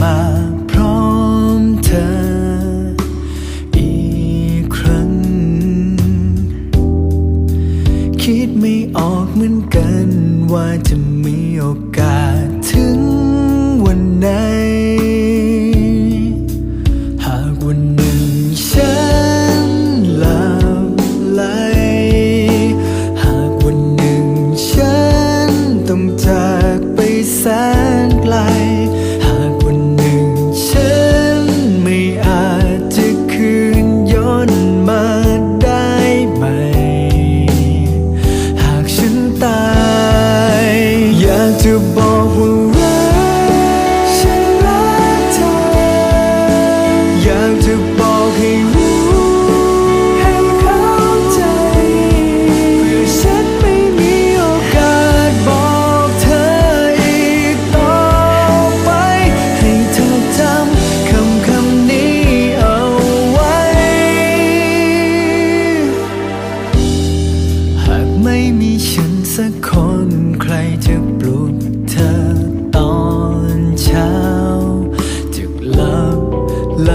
มาพร้อมเธออีกครั้ง คิดไม่ออกเหมือนกันว่าจะมีโอกาส ไม่มีฉันสักคนใครจะปลุกเธอตอนเช้า จึกลับไหล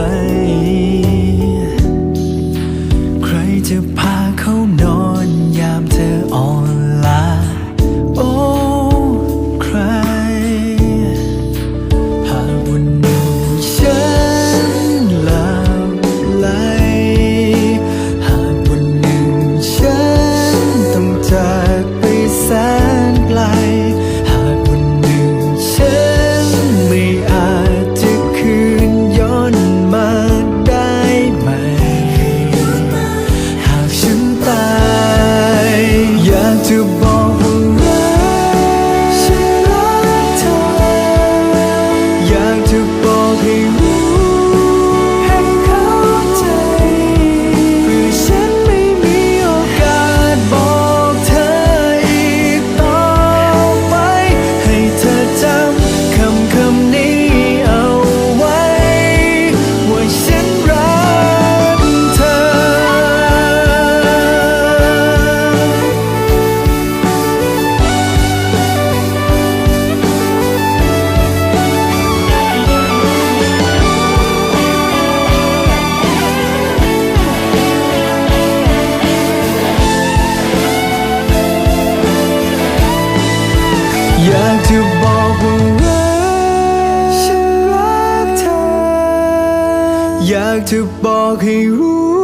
ฉันรักเธออยากจะบอกให้รู้